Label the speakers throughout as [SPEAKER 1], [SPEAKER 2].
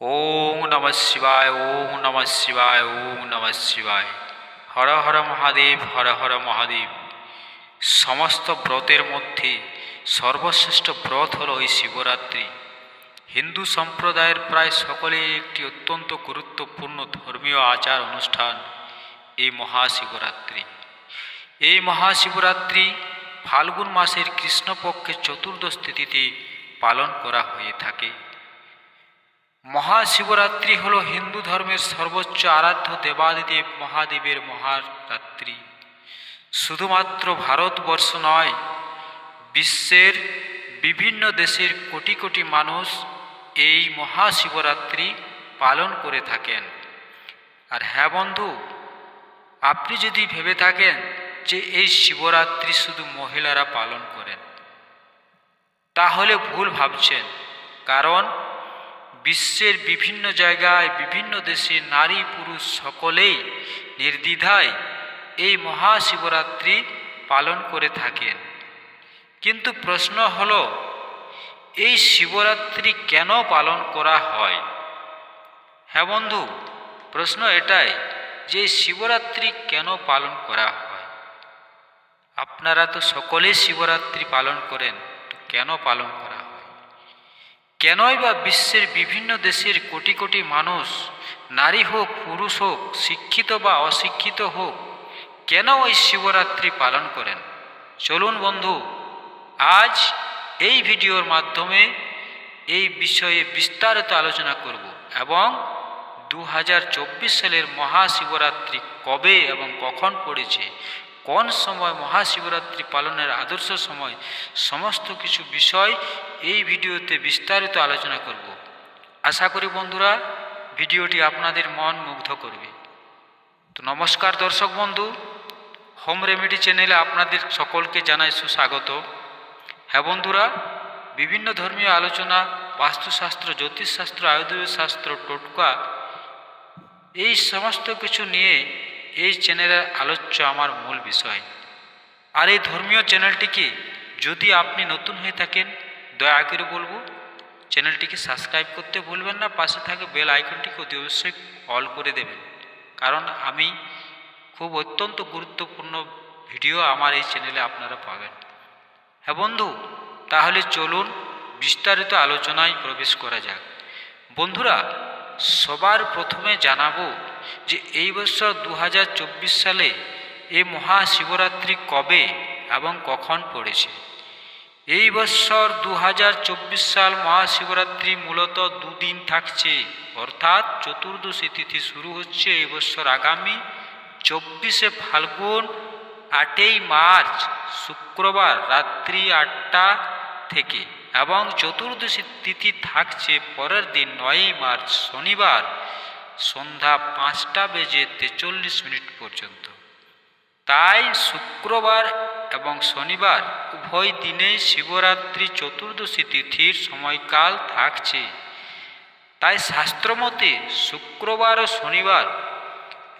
[SPEAKER 1] ওম নম শিবায়, ওম নম শিবায়, ওম নম শিবায়। হর হর মহাদেব, হর হর মহাদেব। সমস্ত ব্রতের মধ্যে সর্বশ্রেষ্ঠ ব্রত হল এই শিবরাত্রি। হিন্দু সম্প্রদায়ের প্রায় সকলেই একটি অত্যন্ত গুরুত্বপূর্ণ ধর্মীয় আচার অনুষ্ঠান এই মহাশিবরাত্রি। এই মহাশিবরাত্রি ফাল্গুন মাসের কৃষ্ণপক্ষের চতুর্দশ তিথিতে পালন করা হয়ে থাকে। মহাশিবরাত্রি হল হিন্দু ধর্মের সর্বোচ্চ আরাধ্য দেবাদিদেব মহাদেবের মহারাত্রি। শুধুমাত্র ভারতবর্ষ নয়, বিশ্বের বিভিন্ন দেশের কোটি কোটি মানুষ এই মহাশিবরাত্রি পালন করে থাকেন। আর হ্যাঁ বন্ধু, আপনি যদি ভেবে থাকেন যে এই শিবরাত্রি শুধু মহিলারা পালন করেন, তাহলে ভুল ভাবছেন। কারণ বিশ্বের বিভিন্ন জায়গায় বিভিন্ন দেশের নারী পুরুষ সকলেই নির্দ্বিধায় এই মহাশিবরাত্রি পালন করে থাকেন। কিন্তু প্রশ্ন হল, এই শিবরাত্রি কেন পালন করা হয়? হ্যাঁ বন্ধু, প্রশ্ন এটাই যে শিবরাত্রি কেন পালন করা হয়? আপনারা তো সকলেই শিবরাত্রি পালন করেন, তো কেন পালন করা হয় কেনই বা বিশ্বের বিভিন্ন দেশের কোটি কোটি মানুষ নারী হোক, পুরুষ হোক, শিক্ষিত বা অশিক্ষিত হোক, কেন ওই শিবরাত্রি পালন করেন? চলুন বন্ধু, আজ এই ভিডিওর মাধ্যমে এই বিষয়ে বিস্তারিত আলোচনা করব এবং দু হাজার চব্বিশ সালের মহাশিবরাত্রি কবে এবং কখন পড়েছে কোন সময় মহাশিবরাত্রি পালনের আদর্শ সময়, সমস্ত কিছু বিষয় এই ভিডিওতে বিস্তারিত আলোচনা করব। আশা করি বন্ধুরা, ভিডিওটি আপনাদের মন মুগ্ধ করবে। তো নমস্কার দর্শক বন্ধু, হোম রেমেডি চ্যানেলে আপনাদের সকলকে জানাই সুস্বাগত। হ্যাঁ বন্ধুরা, বিভিন্ন ধর্মীয় আলোচনা, বাস্তুশাস্ত্র, জ্যোতিষশাস্ত্র আয়ুর্বেদ শাস্ত্র টোটকা, এই সমস্ত কিছু নিয়ে এই চ্যানেলের আলোচ্য আমার মূল বিষয়। আর এই ধর্মীয় চ্যানেলটিকে যদি আপনি নতুন হয়ে থাকেন, দয়া করে বলব, চ্যানেলটিকে সাবস্ক্রাইব করতে ভুলবেন না, পাশে থাকে বেল আইকনটিকে অতি অবশ্যই অল করে দেবেন। কারণ আমি খুব অত্যন্ত গুরুত্বপূর্ণ ভিডিও আমার এই চ্যানেলে আপনারা পাবেন। হ্যাঁ বন্ধু, তাহলে চলুন বিস্তারিত আলোচনায় প্রবেশ করা যাক। বন্ধুরা, সবার প্রথমে জানাব যে এই বছর দু হাজার চব্বিশ সালে এই মহাশিবরাত্রি কবে এবং কখন পড়েছে? এই বছর দুহাজার চব্বিশ সাল মহাশিবরাত্রি মূলত দুদিন থাকছে। অর্থাৎ চতুর্দশী তিথি শুরু হচ্ছে এই বছর আগামী চব্বিশে ফাল্গুন, আটই মার্চ, শুক্রবার রাত্রি আটটা থেকে এবং চতুর্দশী তিথি থাকছে পরের দিন নয়ই মার্চ, শনিবার। সন্ধ্যা পাঁচটা বেজে তেচল্লিশ মিনিট পর্যন্ত। তাই শুক্রবার এবং শনিবার উভয় দিনেই শিবরাত্রি চতুর্দশী তিথির সময়কাল থাকছে। তাই শাস্ত্রমতে শুক্রবার ও শনিবার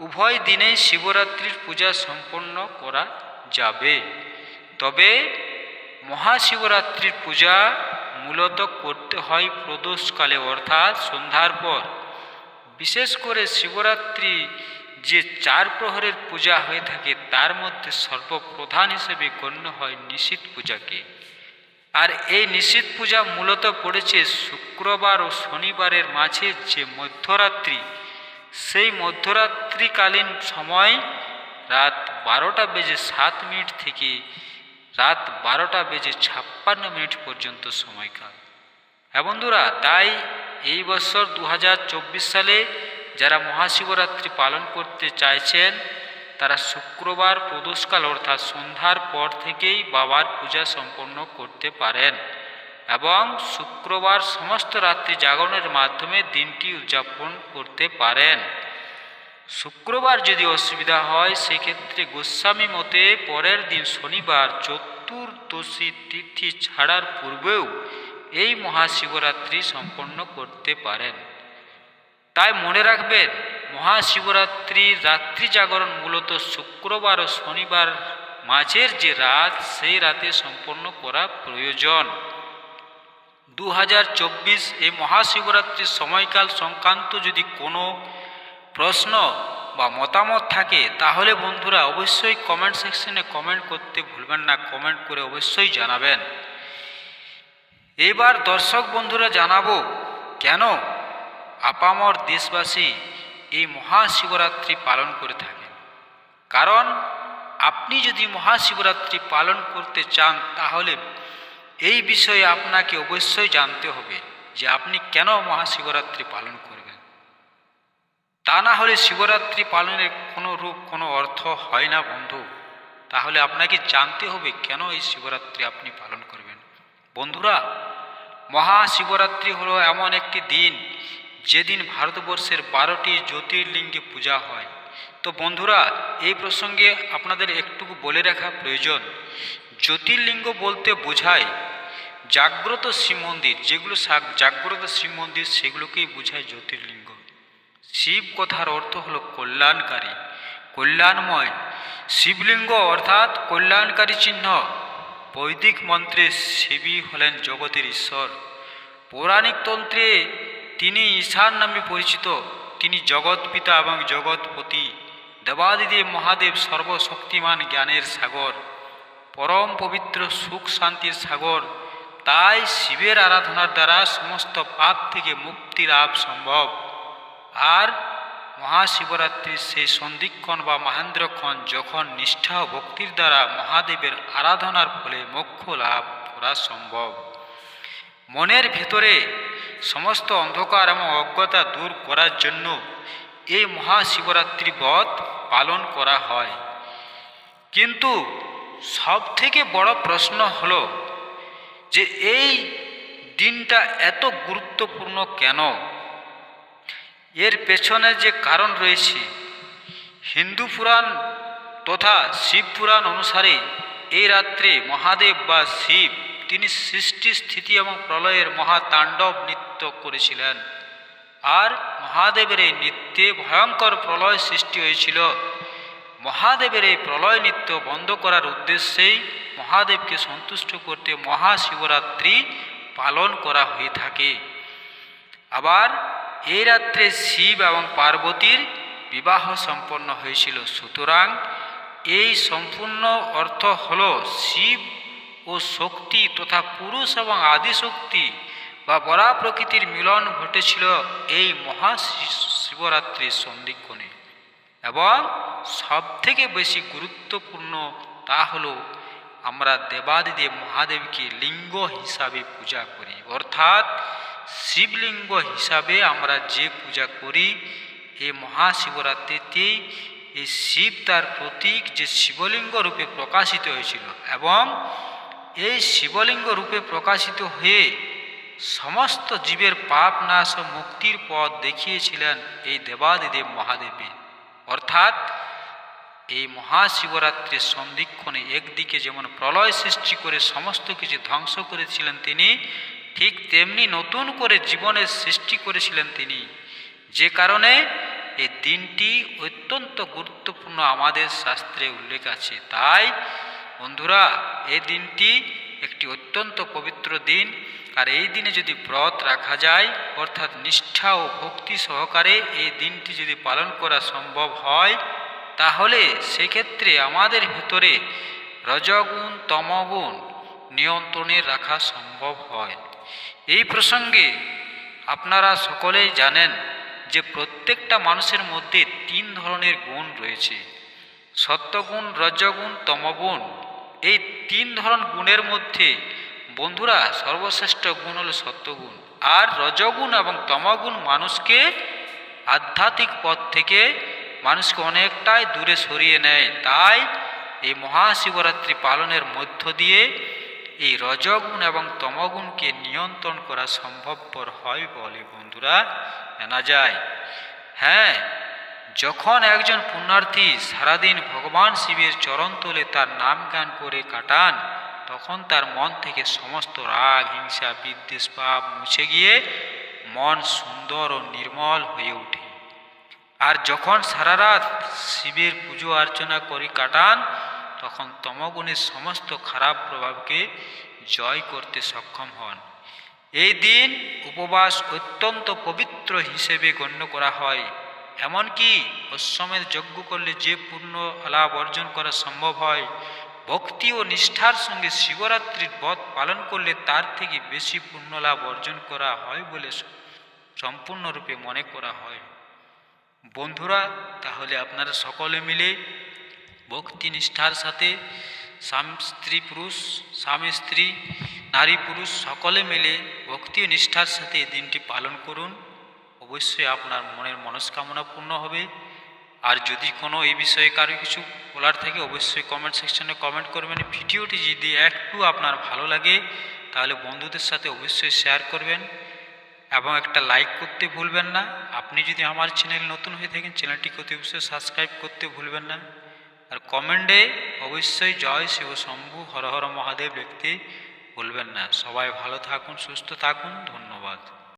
[SPEAKER 1] উভয় দিনেই শিবরাত্রির পূজা সম্পন্ন করা যাবে। তবে মহাশিবরাত্রির পূজা মূলত করতে হয় প্রদোষকালে, অর্থাৎ সন্ধ্যার পর। বিশেষ করে শিবরাত্রি যে চার প্রহরের পূজা হয়ে থাকে, তার মধ্যে সর্বপ্রধান হিসেবে গণ্য হয় নিশীত পূজাকে। আর এই নিশীত পূজা মূলত পড়েছে শুক্রবার ও শনিবারের মাঝে যে মধ্যরাত্রি, সেই মধ্যরাত্রিকালীন সময় রাত বারোটা বেজে সাত মিনিট থেকে রাত বারোটা বেজে ছাপ্পান্ন মিনিট পর্যন্ত সময়কাল। হ্যাঁ বন্ধুরা, তাই এই বছর দু হাজার চব্বিশ সালে যারা মহাশিবরাত্রি পালন করতে চাইছেন, তারা শুক্রবার প্রদোষকাল অর্থাৎ সন্ধ্যার পর থেকেই বাবার পূজা সম্পন্ন করতে পারেন এবং শুক্রবার সমস্ত রাত্রি জাগরণের মাধ্যমে দিনটি উদযাপন করতে পারেন। শুক্রবার যদি অসুবিধা হয়, সেক্ষেত্রে গোস্বামী মতে পরের দিন শনিবার চতুর্দশী তিথি ছাড়ার পূর্বেও এই মহাশিবরাত্রি সম্পন্ন করতে পারেন। তাই মনে রাখবেন মহাশিবরাত্রির রাত্রি জাগরণ মূলত শুক্রবার ও শনিবার মাঝের যে রাত, সেই রাতে সম্পন্ন করা প্রয়োজন। দু হাজার চব্বিশ এই মহাশিবরাত্রির সময়কাল সংক্রান্ত যদি কোনো প্রশ্ন বা মতামত থাকে, তাহলে বন্ধুরা অবশ্যই কমেন্ট সেকশনে কমেন্ট করতে ভুলবেন না। কমেন্ট করে অবশ্যই জানাবেন। এবার দর্শক বন্ধুরা জানাব, কেন আপামর দেশবাসী এই মহাশিবরাত্রি পালন করে থাকেন? কারণ আপনি যদি মহাশিবরাত্রি পালন করতে চান, তাহলে এই বিষয়ে আপনাকে অবশ্যই জানতে হবে যে আপনি কেন মহাশিবরাত্রি পালন করবেন। তা না হলে শিবরাত্রি পালনের কোনো রূপ, কোনো অর্থ হয় না বন্ধু। তাহলে আপনাকে জানতে হবে কেন এই শিবরাত্রি আপনি পালন করবেন। বন্ধুরা মহাশিবরাত্রি হলো এমন একটি দিন যেদিন ভারতবর্ষের বারোটি জ্যোতির্লিঙ্গে পূজা হয়। তো বন্ধুরা, এই প্রসঙ্গে আপনাদের একটুকু বলে রাখা প্রয়োজন। জ্যোতির্লিঙ্গ বলতে বোঝায় জাগ্রত শিব মন্দির যেগুলো জাগ্রত শিব মন্দির সেগুলোকেই বোঝায় জ্যোতির্লিঙ্গ। শিব কথার অর্থ হলো কল্যাণকারী। কল্যাণময়। শিবলিঙ্গ অর্থাৎ কল্যাণকারী চিহ্ন। বৈদিক মন্ত্রে শিবই হলেন জগতের ঈশ্বর। পৌরাণিক তন্ত্রে তিনি ঈশান নামে পরিচিত। তিনি জগৎ পিতা এবং জগৎপতি দেবাদিদেব মহাদেব সর্বশক্তিমান জ্ঞানের সাগর, পরম পবিত্র সুখ শান্তির সাগর। তাই শিবের আরাধনার দ্বারা সমস্ত পাপ থেকে মুক্তি লাভ সম্ভব। আর মহাশিবরাত্রির সেই সন্ধিক্ষণ বা মহেন্দ্রক্ষণ যখন নিষ্ঠা ও ভক্তির দ্বারা মহাদেবের আরাধনার ফলে মোক্ষ লাভ করা সম্ভব। মনের ভেতরে সমস্ত অন্ধকার এবং অজ্ঞতা দূর করার জন্য এই মহাশিবরাত্রি ব্রত পালন করা হয়। কিন্তু সব থেকে বড় প্রশ্ন হল যে এই দিনটা এত গুরুত্বপূর্ণ কেন? এর পেছনে যে কারণ রয়েছে, হিন্দু পুরাণ তথা শিব পুরাণ অনুসারে এই রাত্রে মহাদেব বা শিব তিনি সৃষ্টি, স্থিতি এবং প্রলয়ের মহাতাণ্ডব নৃত্য করেছিলেন। আর মহাদেবের এই নৃত্যে ভয়ঙ্কর প্রলয় সৃষ্টি হয়েছিল। মহাদেবের এই প্রলয় নৃত্য বন্ধ করার উদ্দেশ্যেই মহাদেবকে সন্তুষ্ট করতে মহাশিবরাত্রি পালন করা হয়ে থাকে। আবার এই রাত্রে শিব এবং পার্বতীর বিবাহ সম্পন্ন হয়েছিল। সুতরাং এই সম্পূর্ণ অর্থ হল শিব ও শক্তি তথা পুরুষ এবং আদিশক্তি বা বরা প্রকৃতির মিলন ঘটেছিল এই মহা শিবরাত্রির সন্ধিক্ষণে। এবং সবথেকে বেশি গুরুত্বপূর্ণ তা হলো আমরা দেবাদিদেব মহাদেবকে লিঙ্গ হিসাবে পূজা করি। অর্থাৎ শিবলিঙ্গ হিসাবে আমরা যে পূজা করি এই মহাশিবরাত্রিতে এই শিব তার প্রতীক যে শিবলিঙ্গ রূপে প্রকাশিত হয়েছিল এবং এই শিবলিঙ্গ রূপে প্রকাশিত হয়ে সমস্ত জীবের পাপ নাশ ও মুক্তির পথ দেখিয়েছিলেন এই দেবাদিদেব মহাদেবী। অর্থাৎ এই মহাশিবরাত্রির সন্ধিক্ষণে একদিকে যেমন প্রলয় সৃষ্টি করে সমস্ত কিছু ধ্বংস করেছিলেন তিনি ঠিক তেমনি নতুন করে জীবনের সৃষ্টি করেছিলেন তিনি। যে কারণে এই দিনটি অত্যন্ত গুরুত্বপূর্ণ আমাদের শাস্ত্রে উল্লেখ আছে। তাই, বন্ধুরা, এই দিনটি একটি অত্যন্ত পবিত্র দিন। আর এই দিনে যদি ব্রত রাখা যায়, অর্থাৎ নিষ্ঠা ও ভক্তি সহকারে এই দিনটি যদি পালন করা সম্ভব হয়, তাহলে সেক্ষেত্রে আমাদের ভিতরে রজগুণ, তমগুণ নিয়ন্ত্রণে রাখা সম্ভব হয়। এই প্রসঙ্গে আপনারা সকলেই জানেন যে প্রত্যেকটা মানুষের মধ্যে তিন ধরনের গুণ রয়েছে। সত্যগুণ, রজগুণ, তমগুণ। এই তিন ধরন গুণের মধ্যে বন্ধুরা সর্বশ্রেষ্ঠ গুণ হল সত্যগুণ। আর রজগুণ এবং তমগুণ মানুষকে আধ্যাত্মিক পথ থেকে মানুষকে অনেকটাই দূরে সরিয়ে নেয়। তাই এই মহাশিবরাত্রি পালনের মধ্য দিয়ে এই রজগুণ এবং তমগুণকে নিয়ন্ত্রণ করা সম্ভবপর হয় বলে বন্ধুরা জানা যায়। হ্যাঁ যখন একজন পুণ্যার্থী সারাদিন ভগবান শিবের চরণ তোলে তার নাম গান করে কাটান, তখন তার মন থেকে সমস্ত রাগ, হিংসা, বিদ্বেষ, পাপ মুছে গিয়ে মন সুন্দর ও নির্মল হয়ে ওঠে। আর যখন সারা রাত শিবের পুজো অর্চনা করে কাটান তখন তমগুণের সমস্ত খারাপ প্রভাবকে জয় করতে সক্ষম হন। এই দিন উপবাস অত্যন্ত পবিত্র হিসেবে গণ্য করা হয়। এমনকি অশ্বমেধ যজ্ঞ করলে যে পূর্ণ লাভ অর্জন করা সম্ভব হয়, ভক্তি ও নিষ্ঠার সঙ্গে শিবরাত্রির ব্রত পালন করলে তার থেকে বেশি পূর্ণ লাভ অর্জন করা হয় বলে সম্পূর্ণরূপে মনে করা হয়। বন্ধুরা, তাহলে আপনারা সকলে মিলে ভক্তি নিষ্ঠার সাথে স্ত্রী পুরুষ, স্বামী স্ত্রী, নারী পুরুষ সকলে মিলে ভক্তি নিষ্ঠার সাথে দিনটি পালন করুন। অবশ্যই আপনার মনের মনস্কামনা পূর্ণ হবে। আর যদি কোনো এই বিষয়ে কারও কিছু বলার থাকে, অবশ্যই কমেন্ট সেকশনে কমেন্ট করবেন। ভিডিওটি যদি একটু আপনার ভালো লাগে, তাহলে বন্ধুদের সাথে অবশ্যই শেয়ার করবেন। এবং একটা লাইক করতে ভুলবেন না। আপনি যদি আমার চ্যানেল নতুন হয়ে থাকেন চ্যানেলটিকে অতি অবশ্যই সাবস্ক্রাইব করতে ভুলবেন না। আর কমেন্টে অবশ্যই জয় শিব শম্ভু, হর হর মহাদেব, ব্যক্তি বলবেন না। সবাই ভালো থাকুন, সুস্থ থাকুন। ধন্যবাদ।